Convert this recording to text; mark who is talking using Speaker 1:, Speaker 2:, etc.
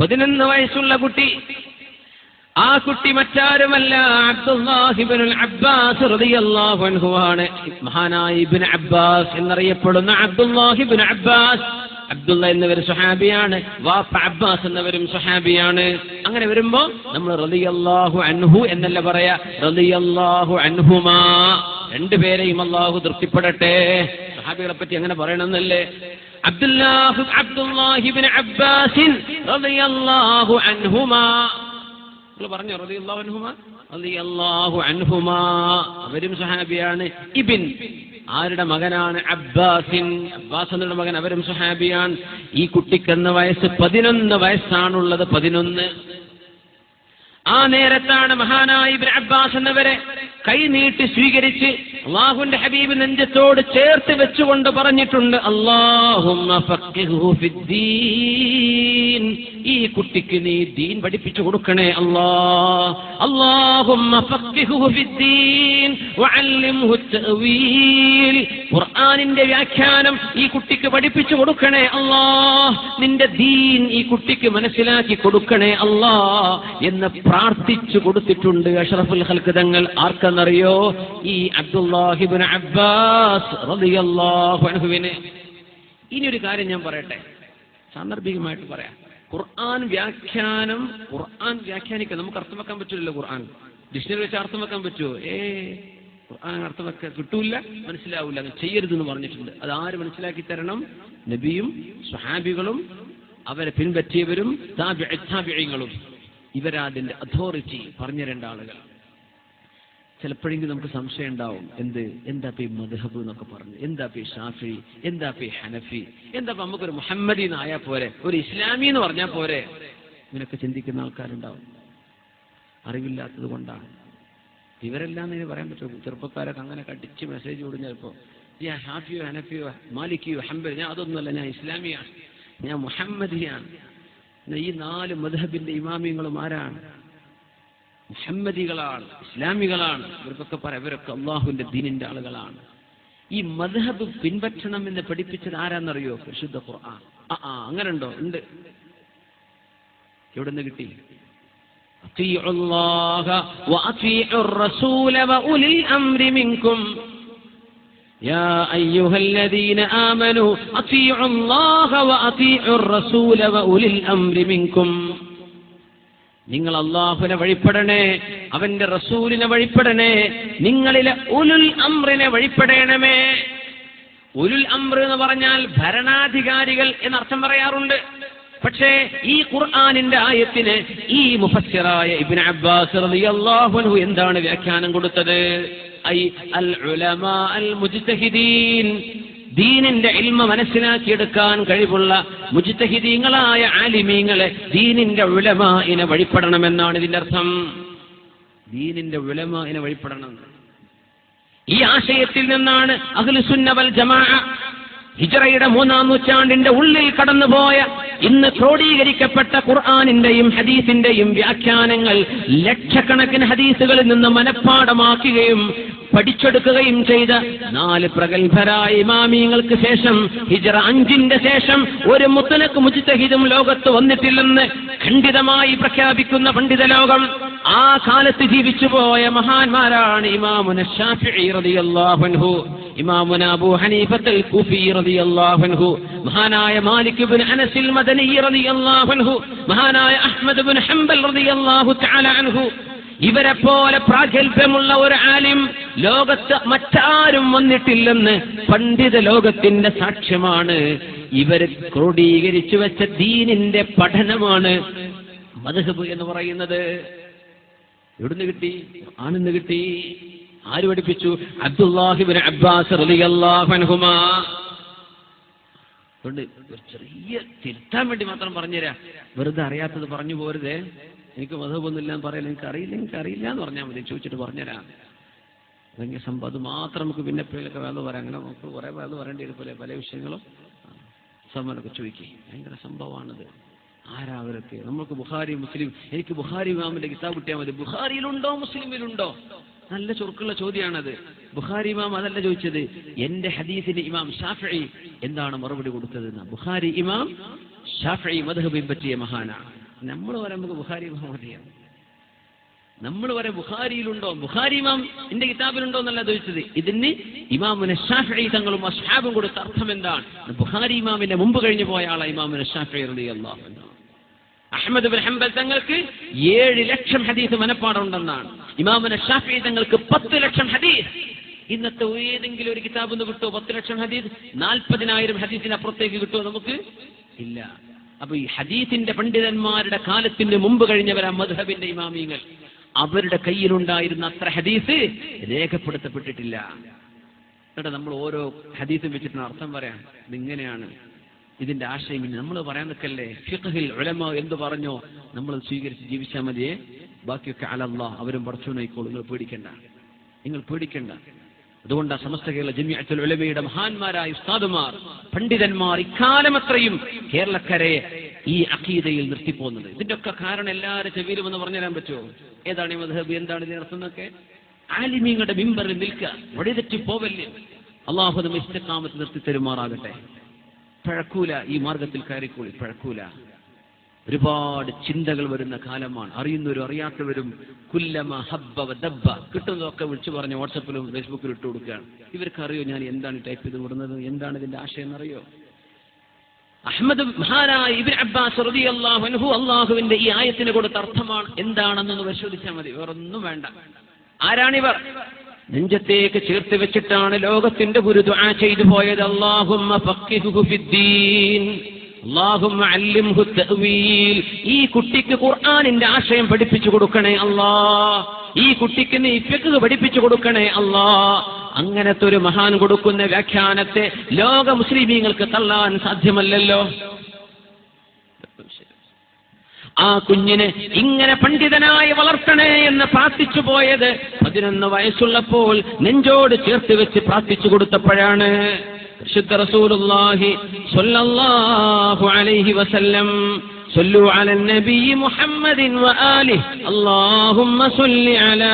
Speaker 1: പതിനൊന്ന് വയസ്സുള്ള കുട്ടി. ആ കുട്ടി മറ്റാരുമല്ല അബ്ദുല്ലാഹിബിനുൽ അബ്ബാസ് ആണ് മഹാനായ ഇബ്നു അബ്ബാസ് എന്നറിയപ്പെടുന്ന അബ്ദുല്ലാഹിബിൻ അബ്ബാസ്. അബ്ദുള്ള എന്നവർ സുഹാബിയാണ് വാപ്പ അബ്ബാസ് എന്നവരും സുഹാബിയാണ് അങ്ങനെ വരുമ്പോ നമ്മൾ റളിയല്ലാഹു അൻഹു എന്നല്ല പറയാ റളിയല്ലാഹു അൻഹുമാ. രണ്ടുപേരെയും അള്ളാഹു തൃപ്തിപ്പെടട്ടെ. സുഹാബികളെ പറ്റി അങ്ങനെ പറയണമെന്നല്ലേ അബ്ദുല്ലാഹു റളിയല്ലാഹു അൻഹുമാ. പറഞ്ഞു റളിയല്ലാഹു അൻഹുമാ? റളിയല്ലാഹു അൻഹുമാ. അവരും സഹാബിയാണ് ഇബിൻ ആരുടെ മകനാണ്? അബ്ബാസിൻ. അബ്ബാസ് എന്നുള്ള മകൻ അവരും സഹാബിയാണ് ഈ കുട്ടിക്കെന്ന വയസ്സ് പതിനൊന്ന് വയസ്സാണുള്ളത് പതിനൊന്ന്. ആ നേരത്താണ് മഹാനായി അബ്ബാസ് എന്നവരെ കൈനീട്ടി സ്വീകരിച്ച് അള്ളാഹുന്റെ ഹബീബ് നെഞ്ചത്തോട് ചേർത്ത് വെച്ചുകൊണ്ട് പറഞ്ഞിട്ടുണ്ട് അള്ളാഹുമ്മ ഈ കുട്ടിക്ക് നീ ദീൻ പഠിപ്പിച്ചു കൊടുക്കണേ ഖുർആനിന്റെ വ്യാഖ്യാനം ഈ കുട്ടിക്ക് പഠിപ്പിച്ചു കൊടുക്കണേ അല്ലാ നിന്റെ ദീൻ ഈ കുട്ടിക്ക് മനസ്സിലാക്കി കൊടുക്കണേ അല്ലാ എന്ന് പ്രാർത്ഥിച്ചു കൊടുത്തിട്ടുണ്ട് അഷറഫുൽ ഹൽക്കിതങ്ങൾ ആർക്കെന്നറിയോ? ഈ അബ്ദുല്ലാഹിബിൻ അബ്ബാസ് റളിയല്ലാഹു അൻഹുവിനെ. ഇനി ഒരു കാര്യം ഞാൻ പറയട്ടെ. സാന്ദർഭികമായിട്ട് പറയാം. ഖുർആൻ വ്യാഖ്യാനം ഖുർആൻ വ്യാഖ്യാനിക്കാൻ നമുക്ക് അർത്ഥം വെക്കാൻ പറ്റില്ലല്ലോ ഖുർആൻ. ഡിക്ഷണറി വെച്ച് അർത്ഥം വെക്കാൻ പറ്റുമോ ഏ ഖുർആൻ അർത്ഥം വെക്കാൻ കിട്ടൂല മനസ്സിലാവില്ല അത് ചെയ്യരുതെന്ന് പറഞ്ഞിട്ടുണ്ട്. അത് ആര് മനസ്സിലാക്കി തരണം? നബിയും സ്വഹാബികളും അവരെ പിൻപറ്റിയവരും ഇവരാതിന്റെ അതോറിറ്റി പറഞ്ഞ രണ്ടാളുകൾ ചിലപ്പോഴെങ്കിലും നമുക്ക് സംശയം ഉണ്ടാവും. എന്ത്? എന്താ പേ മദ്ഹബ് എന്നൊക്കെ പറഞ്ഞു? എന്താ പേ ഷാഫി? എന്താ പേ ഹനഫി? എന്താ നമുക്ക് നമുക്കൊരു മുഹമ്മദി എന്നായാൽ പോരെ? ഒരു ഇസ്ലാമി എന്ന് പറഞ്ഞാൽ പോരെ? ഇങ്ങനൊക്കെ ചിന്തിക്കുന്ന ആൾക്കാരുണ്ടാവും. അറിവില്ലാത്തത് കൊണ്ടാണ്. ഇവരെല്ലാം എന്ന് പറയാൻ പറ്റുമോ? ചെറുപ്പക്കാരൊക്കെ അങ്ങനെ കടിച്ച് മെസ്സേജ് വിടും ചിലപ്പോ ഞാൻ ഹാഫിയോ ഹനഫിയോ മാലിക്കിയോ ഹംബൽ ഞാൻ അതൊന്നുമല്ല ഞാൻ ഇസ്ലാമിയാണ്. ഞാൻ മുഹമ്മദിയാണ്. ഈ നാല് മദ്ഹബിന്റെ ഇമാമിയങ്ങളും ആരാണ്? മുഹമ്മദികളാണ് ഇസ്ലാമികളാണ് ഇവർക്കൊക്കെ പറയാം ഇവരൊക്കെ അള്ളാഹുവിന്റെ ദീനിന്റെ ആളുകളാണ് ഈ മദ്ഹബ് പിൻപറ്റണം എന്ന് പഠിപ്പിച്ചത് ആരാന്നറിയോ പരിശുദ്ധ ഖുർആൻ ആ ആ അങ്ങനെ ഉണ്ടോ ഉണ്ട് എവിടെ നിന്ന് കിട്ടി أطيعوا الله وأطيعوا الرسول وأولي الأمر منكم يا أيها الذين آمنوا أطيعوا الله وأطيعوا الرسول وأولي الأمر منكم നിങ്ങൾ അള്ളാഹുവിനെ വഴിപ്പെടണേ അവന്റെ റസൂലിനെ വഴിപ്പെടണേ നിങ്ങളിലെ ഉലുൽ അമ്രിനെ വഴിപ്പെടണമേ. ഉലുൽ അമ്ര എന്ന് പറഞ്ഞാൽ ഭരണാധികാരികൾ എന്നർത്ഥം പറയാറുണ്ട്. പക്ഷേ ഈ ഖുർആാനിന്റെ ആയത്തിന് ഈ മുഫസ്സിറായ ഇബിൻ അബ്ബാസ് റളിയല്ലാഹു എന്താണ് വ്യാഖ്യാനം കൊടുത്തത്? ഐ അൽ ഉലമാ അൽ മുജ്തഹിദീൻ. ദീനിന്റെ ഇൽമ മനസ്സിലാക്കിയെടുക്കാൻ കഴിവുള്ള മുജ്തഹിദീങ്ങളായ ആലിമീങ്ങളെ ദീനിന്റെ ഉലമായിനെ വഴിപ്പെടണമെന്നാണ് ഇതിന്റെ അർത്ഥം. ദീനിന്റെ ഉലമായിനെ വഴിപ്പെടണം. ഈ ആശയത്തിൽ നിന്നാണ് അഖിലുസുന്നവൽ ജമാ ഹിജറയുടെ മൂന്നാം നൂറ്റാണ്ടിന്റെ ഉള്ളിൽ കടന്നുപോയ ഇന്ന് ക്രോഡീകരിക്കപ്പെട്ട ഖുർആാനിന്റെയും ഹദീസിന്റെയും വ്യാഖ്യാനങ്ങൾ ലക്ഷക്കണക്കിന് ഹദീസുകളിൽ നിന്ന് മനഃപ്പാടമാക്കുകയും പഠിച്ചെടുക്കുകയും ചെയ്ത നാല് പ്രഗത്ഭരായ ഇമാമിയങ്ങൾക്ക് ശേഷം ഹിജറ അഞ്ചിന്റെ ശേഷം ഒരു മുത്തലക്ക് മുജിത്തഹിദും ലോകത്ത് വന്നിട്ടില്ലെന്ന് ഖണ്ഡിതമായി പ്രഖ്യാപിക്കുന്ന പണ്ഡിത ലോകം ആ കാലത്ത് ജീവിച്ചുപോയ മഹാന്മാരാണ് ഇമാമുന അൻഹു ഇമാമുന അബൂ ഹനീഫത്തുൽ കൂഫി റളിയല്ലാഹു മഹാനായ മാലിക് ഇബ്നു അനസിൽ മദനി റളിയല്ലാഹു മഹാനായ അഹ്മദ് ഇബ്നു ഹംബൽ റളിയല്ലാഹു തആല അൻഹു. ഇവരെ പോലെ പ്രാഗൽഭ്യമുള്ള ഒരു ആലിം ലോകത്ത് മറ്റാരും വന്നിട്ടില്ലെന്ന് പണ്ഡിത ലോകത്തിന്റെ സാക്ഷ്യമാണ്. ഇവർ ക്രോഡീകരിച്ചു വെച്ച ദീനിന്റെ പഠനമാണ്. മധുഹബ് എന്ന് പറയുന്നത്. എവിടുന്ന് കിട്ടി? ആണെന്ന് കിട്ടി. ആര് പഠിപ്പിച്ചു? അബ്ദുല്ലാഹിബിൻ അബ്ബാസ് ചെറിയ തിരുത്താൻ വേണ്ടി മാത്രം പറഞ്ഞുതരാം. വെറുതെ അറിയാത്തത് പറഞ്ഞു പോരുതേ. എനിക്ക് മധുബൊന്നുമില്ല എന്ന് പറയാൻ എനിക്ക് അറിയില്ല എനിക്ക് അറിയില്ല എന്ന് പറഞ്ഞാൽ മതി. ചോദിച്ചിട്ട് പറഞ്ഞുതരാം. സംഭവം അത് മാത്രം നമുക്ക് പിന്നെ എപ്പോഴൊക്കെ വേണമെന്ന് പറയാം അങ്ങനെ നമുക്ക് കുറെ വേദ പറയേണ്ടി വരും. പോലെ പല വിഷയങ്ങളും. സമ്മനൊക്കെ ചോദിക്കും. ഭയങ്കര സംഭവമാണത്. ആരാ അവരൊക്കെ നമുക്ക് ബുഖാരി മുസ്ലിം. എനിക്ക് ബുഹാരി ഇമാമിന്റെ കിതാബ് കിട്ടിയാൽ മതി. ബുഹാരിയിലുണ്ടോ മുസ്ലിമിലുണ്ടോ? നല്ല ചുരുക്കുള്ള ചോദ്യമാണത്. ബുഹാരി ഇമാം അതല്ല ചോദിച്ചത്. എന്റെ ഹദീസിന് ഇമാം ഷാഫി എന്താണ് മറുപടി കൊടുത്തത് ബുഹാരി ഇമാം ഷാഫി മധുഹബിൻ പറ്റിയ മഹാനാണ്. നമ്മൾ പറയാൻ നമുക്ക് ബുഖാരി ഇമാം മതിയാണ് നമ്മൾ വരെ ബുഖാരിയിലുണ്ടോ? ബുഖാരി ഇമാം എന്റെ കിതാബിലുണ്ടോ എന്നല്ല ചോദിച്ചത്. ഇതിന് ഇമാം ഷാഫി തങ്ങളും അസ്ഹാബും കൊടുത്ത അർത്ഥം എന്താണ്? ബുഖാരി ഇമാമിന്റെ മുമ്പ് കഴിഞ്ഞു പോയ ആളാണ് ഇമാം ഷാഫി അൻഹു. അഹമ്മദ് ബിൻ ഹംബൽ തങ്ങൾക്ക് ഏഴ് ലക്ഷം ഹദീസ് മനപ്പാടുണ്ടെന്നാണ്. ഇമാമുന ഷാഫി തങ്ങൾക്ക് പത്ത് ലക്ഷം ഹദീസ്. ഇന്നത്തെ ഏതെങ്കിലും ഒരു കിതാബ് ഒന്ന് കിട്ടുമോ പത്ത് ലക്ഷം ഹദീസ്? നാൽപ്പതിനായിരം ഹദീസിന് അപ്പുറത്തേക്ക് കിട്ടുമോ നമുക്ക്? ഇല്ല. അപ്പൊ ഈ ഹദീസിന്റെ പണ്ഡിതന്മാരുടെ കാലത്തിന് മുമ്പ് കഴിഞ്ഞവരാ മധുഹബിന്റെ ഇമാമിയങ്ങൾ അവരുടെ കയ്യിലുണ്ടായിരുന്ന അത്ര ഹദീസ് രേഖപ്പെടുത്തപ്പെട്ടിട്ടില്ല. എന്നിട്ട് നമ്മൾ ഓരോ ഹദീസും വെച്ചിട്ടുള്ള അർത്ഥം പറയാം. ഇതിങ്ങനെയാണ്? ഇതിന്റെ ആശയം നമ്മൾ പറയാൻ നിൽക്കല്ലേ? ഫിഖഹിൽ ഉലമ എന്ത് പറഞ്ഞോ നമ്മൾ സ്വീകരിച്ച് ജീവിച്ചാൽ മതിയേ ബാക്കിയൊക്കെ അലല്ല അവരും പടച്ചോനായിക്കോളും നിങ്ങൾ പേടിക്കണ്ട. നിങ്ങൾ പേടിക്കണ്ട. അതുകൊണ്ട് ആ സമസ്ത കേരള ജമിയത്തുൽ ഉലമയുടെ മഹാന്മാരായ ഉസ്താദുമാർ പണ്ഡിതന്മാർ ഇക്കാലം അത്രയും കേരളക്കരെ ഈ അഖീദയിൽ നിർത്തിപ്പോകുന്നത്. ഒക്കെ കാരണം എല്ലാവരും ചെവിയിലും എന്ന് പറഞ്ഞു തരാൻ പറ്റുമോ? ഏതാണ് ഈ മധബ് എന്താണ് എന്നൊക്കെ? ആലിമീങ്ങളുടെ മിമ്പറിൽ നിൽക്കുക. വഴി തെറ്റി പോവല്ലേ? അള്ളാഹു നമ്മെ ഇഷ്ടക്കാമത്ത് നിർത്തി തരുമാറാകട്ടെ. പഴക്കൂല ഈ മാർഗത്തിൽ കയറിക്കൂടി. പഴക്കൂല. ഒരുപാട് ചിന്തകൾ വരുന്ന കാലമാണ്. അറിയുന്നവരും അറിയാത്തവരും കുല്ലമ ഹബ്ബ ദബ്ബ കിട്ടുന്നതൊക്കെ വിളിച്ചു പറഞ്ഞ് വാട്സപ്പിലും ഫേസ്ബുക്കിലും ഇട്ട് കൊടുക്കുകയാണ്. ഇവർക്ക് അറിയോ ഞാൻ എന്താണ് ടൈപ്പ് ചെയ്ത് വിടുന്നത് എന്താണ് ഇതിന്റെ ആശയം എന്നറിയോ? അഹമ്മദ് മഹാനായ ഇബിൻ അബ്ബാസ് അൻഹു അള്ളാഹുവിന്റെ ഈ ആയത്തിന് കൊടുത്ത അർത്ഥമാണ് എന്താണെന്നൊന്ന് പരിശോധിച്ചാൽ മതി. വേറൊന്നും വേണ്ട. ആരാണിവർ? നെഞ്ചത്തേക്ക് ചേർത്ത് വെച്ചിട്ടാണ് ലോകത്തിന്റെ ഗുരു ദുആ ചെയ്തു പോയത്. തഅ്വീൽ. ഈ കുട്ടിക്ക് ഖുർആാനിന്റെ ആശയം പഠിപ്പിച്ചു കൊടുക്കണേ അല്ലാ ഈ കുട്ടിക്ക് നീ ഫിഖ് പഠിപ്പിച്ചു കൊടുക്കണേ അല്ലാ അങ്ങനത്തെ ഒരു മഹാൻ കൊടുക്കുന്ന വ്യാഖ്യാനത്തെ ലോക മുസ്ലിമീങ്ങൾക്ക് തള്ളാൻ സാധ്യമല്ലല്ലോ ആ കുഞ്ഞിനെ ഇങ്ങനെ പണ്ഡിതനായി വളർത്തണേ എന്ന് പ്രാർത്ഥിച്ചു പോയത് പതിനൊന്ന് വയസ്സുള്ളപ്പോൾ നെഞ്ചോട് ചേർത്ത് വെച്ച് പ്രാർത്ഥിച്ചു കൊടുത്തപ്പോഴാണ് പരിശുദ്ധ റസൂലുള്ളാഹി സ്വല്ലല്ലാഹു അലൈഹി വസല്ലം صلوا على النبي محمد وآله اللهم صل على